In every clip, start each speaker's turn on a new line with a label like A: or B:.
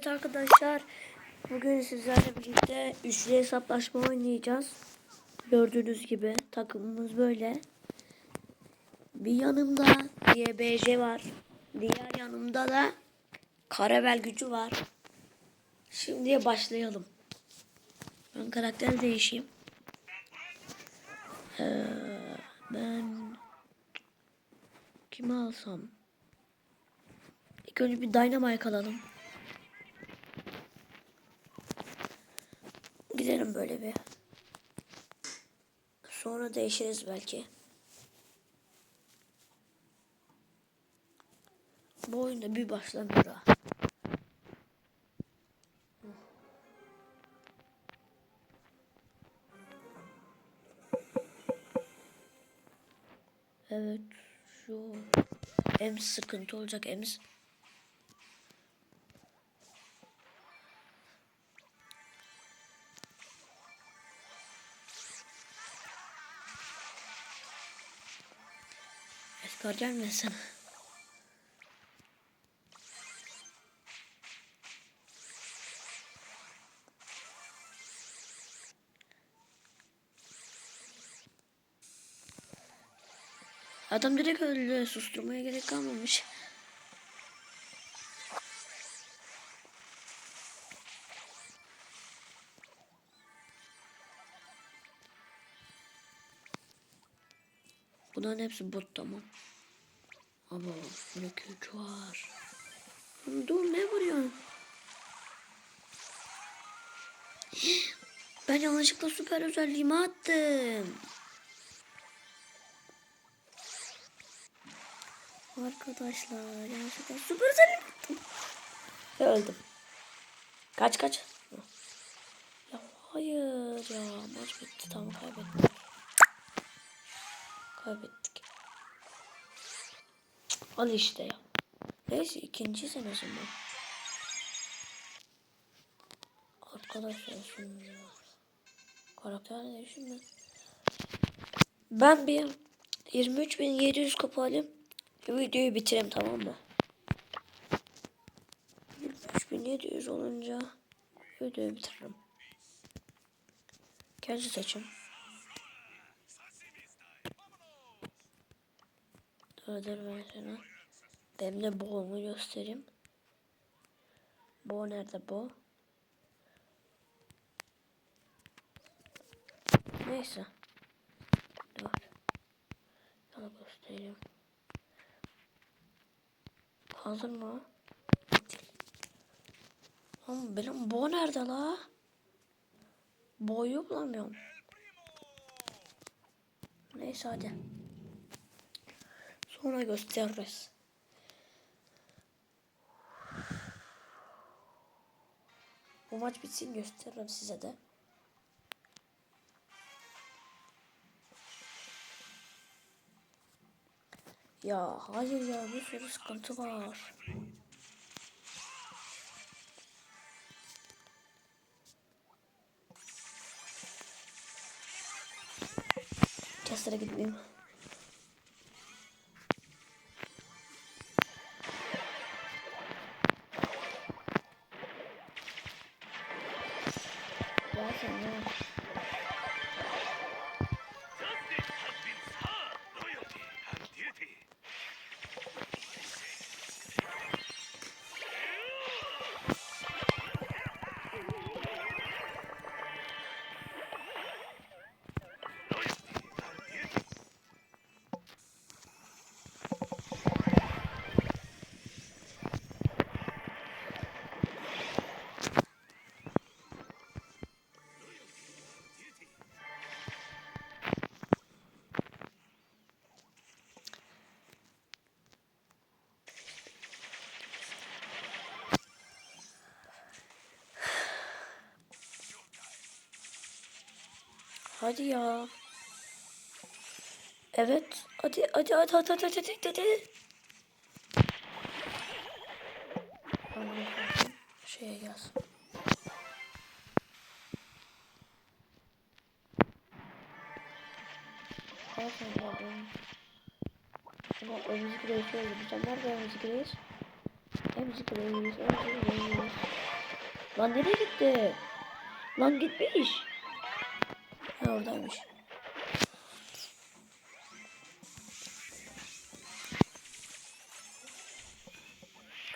A: Evet arkadaşlar. Bugün sizlerle birlikte üçlü hesaplaşma oynayacağız. Gördüğünüz gibi takımımız böyle. Bir yanımda YBC var. Diğer yanımda da Karabel gücü var. Şimdiye başlayalım. Ben karakter değişeyim. Ee, ben kimi alsam? İlk önce bir Dynamite alalım. Böyle bir. Sonra değişiriz belki. Bu oyunda bir başlamıyor ha. Evet şu em sıkıntı olacak ems. Eskar gelmesin. Adam direkt öldü. Susturmaya gerek kalmamış. Bunların hepsi bot tamam. Ama ne var. Dur ne vuruyorsun? Ben yanlışlıkla süper özelliğimi attım. Arkadaşlar yanlışlıkla süper özelliğimi attım. Ve öldüm. Kaç kaç. Ya hayır ya maç bitti tamam kaybettik. Kaybettik. Al işte ya. Neyse ikinci senesi bu. Arkadaşlar şimdi. Karakter ne şimdi? Ben bir 23.700 kupa. Videoyu bitireyim tamam mı? 23.700 olunca videoyu bitiririm. Kendi seçim. Ben sana. Benim de boğumu göstereyim. Bo nerede bo? Neyse. Dur. Sana göstereyim. Hazır mı? Oğlum benim bo nerede la? Boyu bulamıyorum. Neyse hadi. Sonra gösteririz. Bu maç bitsin gösteririm size de. Ya hayır ya bir sürü sıkıntı var. Kestere gitmeyeyim. Hadi ya. Evet. Hadi hadi hadi hadi hadi hadi hadi. Şeye gelsin. Aferin ya benim. Ama emzik reisi öldü. Sen nerede emzik reis? Emzik reis, emzik reis. Lan nereye gitti? Lan gitmiş. Ha oradaymış.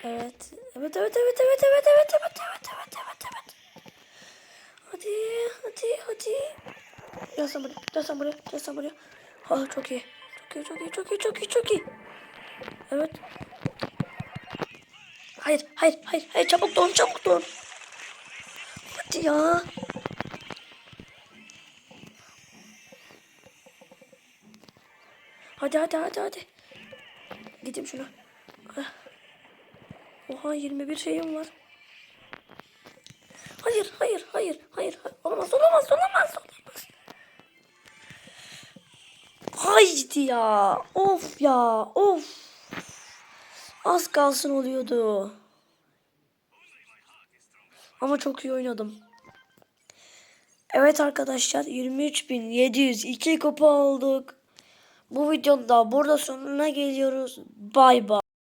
A: Evet. Evet evet evet evet evet evet evet evet evet evet evet. Hadi hadi hadi. Gel sen buraya gel sen buraya gel sen buraya. Ha çok iyi. Çok iyi çok iyi çok iyi çok iyi çok iyi. Evet. Hayır hayır hayır hayır çabuk don çabuk don. Hadi ya. Hadi hadi hadi hadi. Gideyim şuna. Ah. Oha 21 şeyim var. Hayır hayır hayır hayır. Olamaz olamaz olamaz olamaz. Haydi ya. Of ya of. Az kalsın oluyordu. Ama çok iyi oynadım. Evet arkadaşlar 23.702 kupa olduk. Bu videonun da burada sonuna geliyoruz. Bay bay.